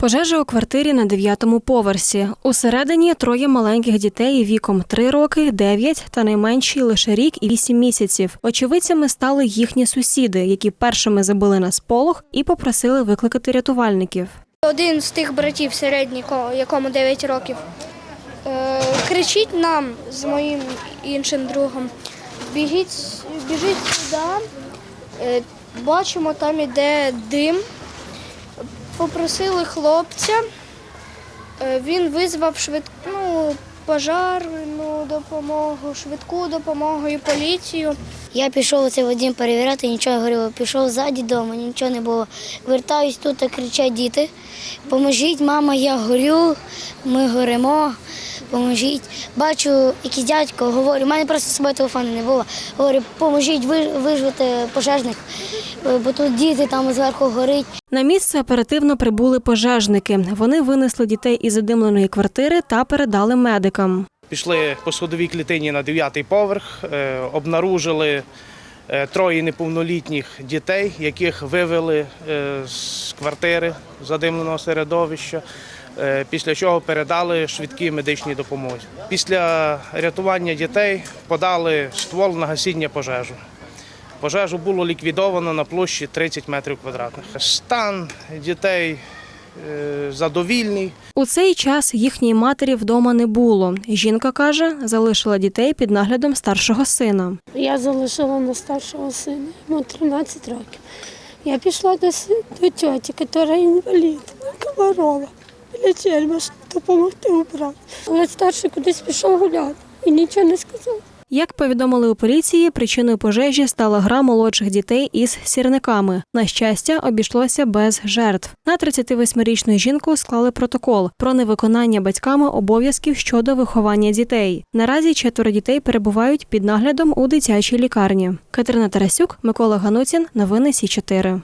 Пожежа у квартирі на дев'ятому поверсі. Усередині троє маленьких дітей віком 3 роки, 9 та найменші лише рік і 8 місяців. Очевидцями стали їхні сусіди, які першими забили на сполох і попросили викликати рятувальників. Один з тих братів середній, якому 9 років, е, кричить нам з моїм іншим другом. Біжіть, біжіть сюди. Е, бачимо, там іде дим. Попросили хлопця. Е, він визвав швидку ну, пожарну допомогу, швидку допомогу і поліцію. Я пішов оце в перевіряти, нічого не. Пішов ззаді вдома, нічого не було. Вертаюсь тут, та кричать діти. Поможіть, мама, я горю, ми горимо. Поможіть. Бачу, якийсь дядько говорю, у мене просто з собою телефону не було. Говорю, поможіть ви- вижити пожежних, е, бо тут діти там зверху горить. На місце оперативно прибули пожежники. Вони винесли дітей із задимленої квартири та передали медикам. Пішли по сходовій клітині на дев'ятий поверх, е, обнаружили е, троє неповнолітніх дітей, яких вивели з квартири задимленого середовища. Е, Після чого передали швидкій медичній допомозі. Після рятування дітей подали ствол на гасіння пожежу. Пожежу було ліквідовано на площі 30 метрів квадратних. Стан дітей е, задовільний. У цей час їхньої матері вдома не було. Жінка каже, залишила дітей під наглядом старшого сина. Я залишила на старшого сина, йому 13 років. Я пішла до, до тьоті, яка інвалід, Комарова, біля щоб допомогти убрати. Але старший кудись пішов гуляти і нічого не сказав. Як повідомили у поліції, причиною пожежі стала гра молодших дітей із сірниками. На щастя, обійшлося без жертв. На 38-річну жінку склали протокол про невиконання батьками обов'язків щодо виховання дітей. Наразі четверо дітей перебувають під наглядом у дитячій лікарні. Катерина Тарасюк, Микола Гануцін. Новини Сі 4